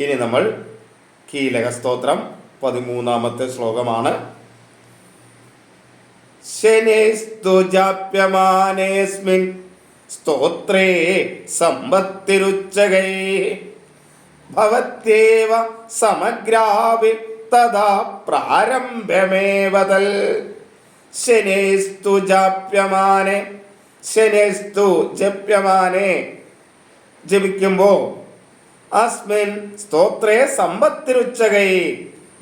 ഇനി നമ്മൾ കീലക സ്തോത്രം പതിമൂന്നാമത്തെ ശ്ലോകമാണ്. ശനിസ്തുജാപ്യമാനേസ്മിൻ സ്തോത്രേ സമ്പത്തിരുച്ചകൈ ഭവത്യേവ സമഗ്രാവി തഥാ പ്രാരംഭമേവതൽ ശനേസ്തു ജാപ്യമാനെ ശനേസ്തു ജപ്യമാനെ ജപിക്കുമ്പോൾ അസ്മിൻ സ്തോത്രേ സമ്പത്തിരുച്ചകൈ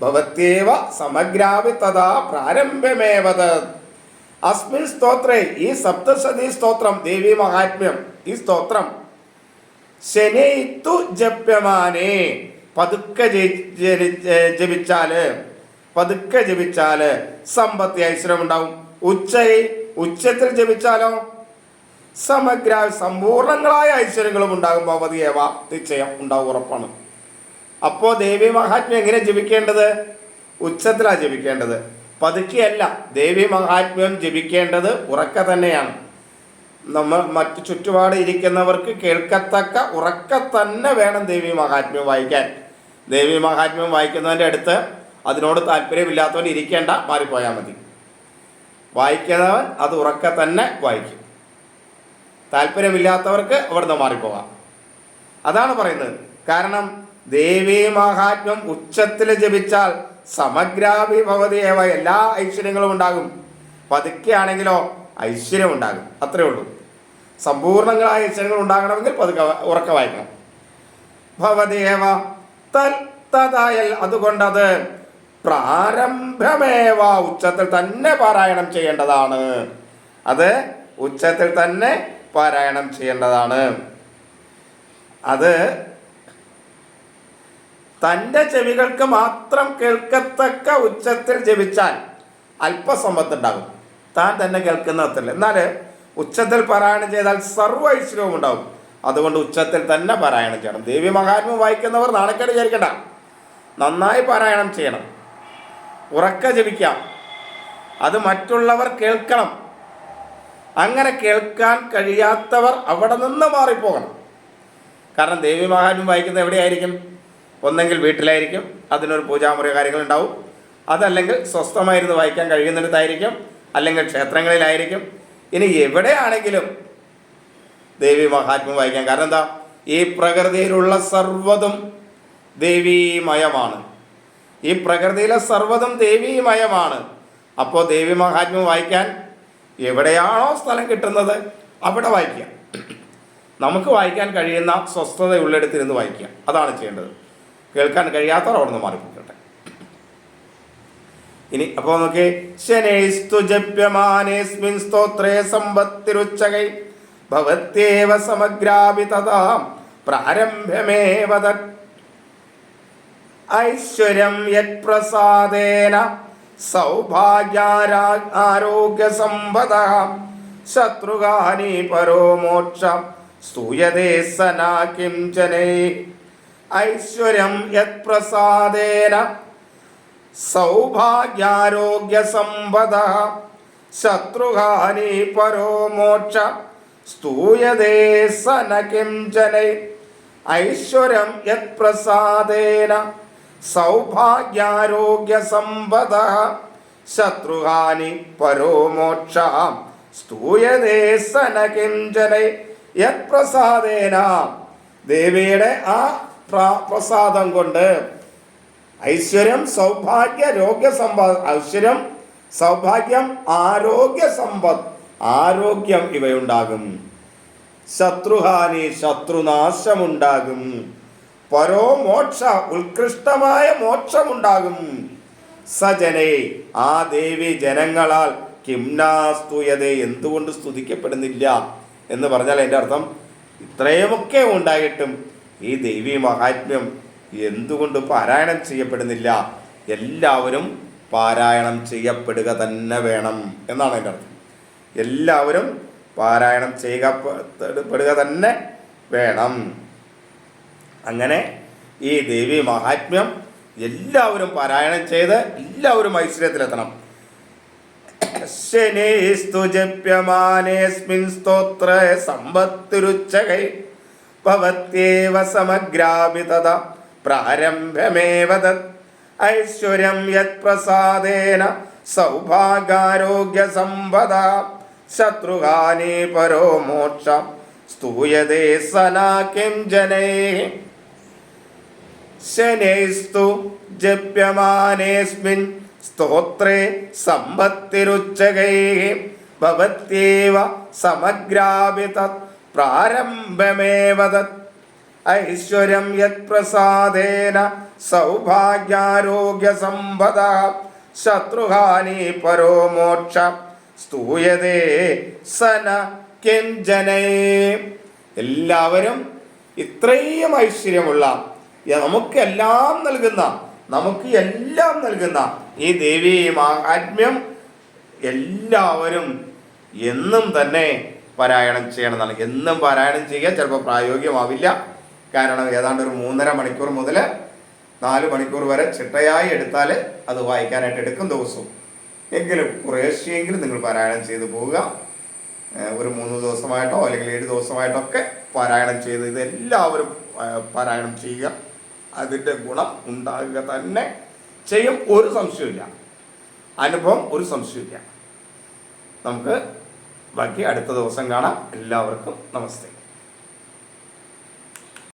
ഭവത്യേവ സമഗ്രാവി തഥാ പ്രാരംഭമേവത് അസ്മിൻ സ്തോത്രേ ഈ സപ്തസതി സ്തോത്രം ദേവി മഹാത്മ്യം ഈ സ്തോത്രം ശനയിത്തു ജപ്യമാനേ. പതുക്കെ ജപിച്ചാൽ പതുക്കെ ജപിച്ചാൽ സമ്പത്തി ഐശ്വര്യം ഉണ്ടാവും ഉച്ചയിൽ ഉച്ചത്തിൽ ജപിച്ചാലോ? സമഗ്ര സമ്പൂർണങ്ങളായ ഐശ്വര്യങ്ങളും ഉണ്ടാകും ഭവതിയേവ നിശ്ചയം ഉണ്ടാവും ഉറപ്പാണ്. അപ്പോൾ ദേവി മഹാത്മ്യം എങ്ങനെ ജപിക്കേണ്ടത്? ഉച്ചത്തിലാണ് ജപിക്കേണ്ടത്. പതുക്കെയല്ല ദേവി മഹാത്മ്യം ജപിക്കേണ്ടത് ഉറക്ക തന്നെയാണ്. നമ്മൾ മറ്റു ചുറ്റുപാട് ഇരിക്കുന്നവർക്ക് കേൾക്കത്തക്ക ഉറക്ക തന്നെ വേണം ദേവി മഹാത്മ്യം വായിക്കാൻ. ദേവി മഹാത്മ്യം വായിക്കുന്നവന്റെ അടുത്ത് അതിനോട് താല്പര്യമില്ലാത്തവൻ ഇരിക്കേണ്ട മാറിപ്പോയാൽ മതി. വായിക്കുന്നവൻ അത് ഉറക്ക തന്നെ വായിക്കും. താല്പര്യമില്ലാത്തവർക്ക് അവിടുന്ന് മാറിപ്പോകാം. അതാണ് പറയുന്നത്. കാരണം ദേവീ മഹാത്മ്യം ഉച്ചത്തിൽ ജപിച്ചാൽ സമഗ്രാഭി എല്ലാ ഐശ്വര്യങ്ങളും ഉണ്ടാകും. പതുക്കെയാണെങ്കിലോ ഐശ്വര്യം ഉണ്ടാകും. അത്രേ ഉള്ളൂ. സമ്പൂർണങ്ങളായ ഐശ്വര്യങ്ങൾ ഉണ്ടാകണമെങ്കിൽ പതുക്കെ ഉറക്ക വായിക്കണം. ഭവതിയേവ തൽ അതുകൊണ്ടത് പ്രാരംഭമേവ ഉച്ചത്തിൽ തന്നെ പാരായണം ചെയ്യേണ്ടതാണ്. അത് ഉച്ചത്തിൽ തന്നെ പാരായണം ചെയ്യേണ്ടതാണ്. അത് തന്റെ ചെവികൾക്ക് മാത്രം കേൾക്കത്തക്ക ഉച്ചത്തിൽ ജപിച്ചാൽ അല്പസമ്പത്തുണ്ടാകും. താൻ തന്നെ കേൾക്കുന്ന അത്രല്ല എന്നാൽ ഉച്ചത്തിൽ പാരായണം ചെയ്താൽ സർവ ഐശ്വര്യവും ഉണ്ടാവും അതുകൊണ്ട് ഉച്ചത്തിൽ തന്നെ പാരായണം ചെയ്യണം. ദേവി മഹാത്മ്യം വായിക്കുന്നവർ നാണക്കേട് വിചാരിക്കണ്ട. നന്നായി പാരായണം ചെയ്യണം. ഉറക്ക ജപിക്കാം. അത് മറ്റുള്ളവർ കേൾക്കണം. അങ്ങനെ കേൾക്കാൻ കഴിയാത്തവർ അവിടെ നിന്ന് മാറിപ്പോകണം. കാരണം ദേവി മഹാത്മ്യം വായിക്കുന്നത് എവിടെയായിരിക്കും? ഒന്നെങ്കിൽ വീട്ടിലായിരിക്കും. അതിനൊരു പൂജാമുറി കാര്യങ്ങളുണ്ടാവും. അതല്ലെങ്കിൽ സ്വസ്ഥമായിരുന്നു വായിക്കാൻ കഴിയുന്നിടത്തായിരിക്കും. അല്ലെങ്കിൽ ക്ഷേത്രങ്ങളിലായിരിക്കും. ഇനി എവിടെയാണെങ്കിലും ദേവി മഹാത്മ്യം വായിക്കാം. കാരണം എന്താ? ഈ പ്രകൃതിയിലുള്ള സർവതും ദേവീമയമാണ്. ഈ പ്രകൃതിയിലെ സർവതും ദേവീമയമാണ്. അപ്പോൾ ദേവി മഹാത്മ്യം വായിക്കാൻ എവിടെയാണോ സ്ഥലം കിട്ടുന്നത് അവിടെ വായിക്കാം നമുക്ക് വായിക്കാൻ കഴിയുന്ന സ്വസ്ഥതയുള്ളിടത്തിരുന്ന് വായിക്കുക. അതാണ് ചെയ്യേണ്ടത്. കേൾക്കാൻ കഴിയാത്തവർ അവിടെ മാറിപ്പോട്ടെ ഇനി അപ്പോൾ നോക്കി ശനൈസ്തു ജപ്യമാനേസ്മിൻ സ്തോത്രേ സമ്പത്തിരുച്ചകൈ ഭവത്യേവ സമഗ്രാപി തഥാ പ്രാരംഭമേവ യത് ഐശ്വര്യം യത്പ്രസാദേന സൗഭാഗ്യാരാ ശത്രുഗാനി പരോ മോക്ഷ സ്തൂയതേ സനാ കിംചനൈ. ഐശ്വര്യം യത്പ്രസാദേന സൗഭാഗ്യാരോഗ്യസമ്പദ ശത്രുഹാനി പരോ മോക്ഷ സ്തൂയതേ സന കിഞ്ചനൈ ഐശ്വര്യം യത്പ്രസാദേന സൗഭാഗ്യാരോഗ്യസമ്പദ ശത്രുഹാനി പരോ മോക്ഷ. സ്തൂയതേ സന കിംചനൈ യത്പ്രസാദേന. ദേവിയുടെ ആ പ്രസാദം കൊണ്ട് ഐശ്വര്യം സൗഭാഗ്യ രോഗ്യ സമ്പദ് ഐശ്വര്യം സൗഭാഗ്യം ആരോഗ്യ സമ്പത്ത് ആരോഗ്യം ഇവയുണ്ടാകും. ശത്രുഹാനി ശത്രുനാശമുണ്ടാകും. പരോ മോക്ഷ ഉത്കൃഷ്ടമായ മോക്ഷമുണ്ടാകും. സജനെ ആ ദേവി ജനങ്ങളാൽ കിംനാസ്തുയതേ എന്തുകൊണ്ട് സ്തുതിക്കപ്പെടുന്നില്ല എന്ന് പറഞ്ഞാൽ എന്റെ അർത്ഥം ഇത്രയുമൊക്കെ ഉണ്ടായിട്ടും ഈ ദേവി മഹാത്മ്യം എന്തുകൊണ്ട് പാരായണം ചെയ്യപ്പെടുന്നില്ല? എല്ലാവരും പാരായണം ചെയ്യപ്പെടുക തന്നെ വേണം എന്നാണ് എന്റെ അർത്ഥം. എല്ലാവരും പാരായണം ചെയ്യപ്പെടുക തന്നെ വേണം. അങ്ങനെ ഈ ദേവി മഹാത്മ്യം എല്ലാവരും പാരായണം ചെയ്ത് എല്ലാവരും ഐശ്വര്യത്തിലെത്തണം. ശനേസ്തു ജപ്യമാനേസ്മിൻ സ്തോത്ര സമ്പത്തിരുച്ചകൈ ഭവത്യേവ സമഗ്രാപിതത പ്രാരംഭമേവ തത്. ഐശ്വര്യം യത് പ്രസാദേന സൗഭാഗാരോഗ്യ സമ്പദ ശത്രുഹാനി പരോ മോക്ഷം സ്തൂയതേ സനാ കിം ജനേ. ശനൈസ്തു ജപ്യമാനേസ്മിൻ സ്തോത്രേ സമ്പത്തിരുച്ചകൈ ഭവത്യേവ സമഗ്രാപി തത് പ്രാരംഭമേവ തത്. ഐശ്വര്യം യത് പ്രസാദേന സൗഭാഗ്യാരോഗ്യ സമ്പദ ശത്രുഹാനി പരോ മോക്ഷ. സ്തൂയതേ സന കിഞ്ചനേ. എല്ലാവരും ഇത്രയും ഐശ്വര്യമുള്ള നമുക്കെല്ലാം നൽകുന്ന നമുക്ക് എല്ലാം നൽകുന്ന ഈ ദേവീ ആത്മ്യം എല്ലാവരും എന്നും തന്നെ പാരായണം ചെയ്യണമെന്നാണ്. എന്നും പാരായണം ചെയ്യുക ചിലപ്പോൾ പ്രായോഗികമാവില്ല. കാരണം ഏതാണ്ട് ഒരു മൂന്നര മണിക്കൂർ മുതൽ നാല് മണിക്കൂർ വരെ ചിട്ടയായി എടുത്താൽ അത് വായിക്കാനായിട്ട് എടുക്കും ദിവസവും. എങ്കിലും കുറേശ്ശെയെങ്കിലും നിങ്ങൾ പാരായണം ചെയ്തു പോവുക. ഒരു മൂന്ന് ദിവസമായിട്ടോ അല്ലെങ്കിൽ ഏഴ് ദിവസമായിട്ടോ ഒക്കെ പാരായണം ചെയ്ത് ഇതെല്ലാവരും പാരായണം ചെയ്യുക. അതിന്റെ ഗുണം ഉണ്ടാകുക തന്നെ ചെയ്യും. ഒരു സംശയമില്ല അനുഭവം ഒരു സംശയമില്ല നമുക്ക് ബാക്കി അടുത്ത ദിവസം കാണാം. എല്ലാവർക്കും നമസ്തേ.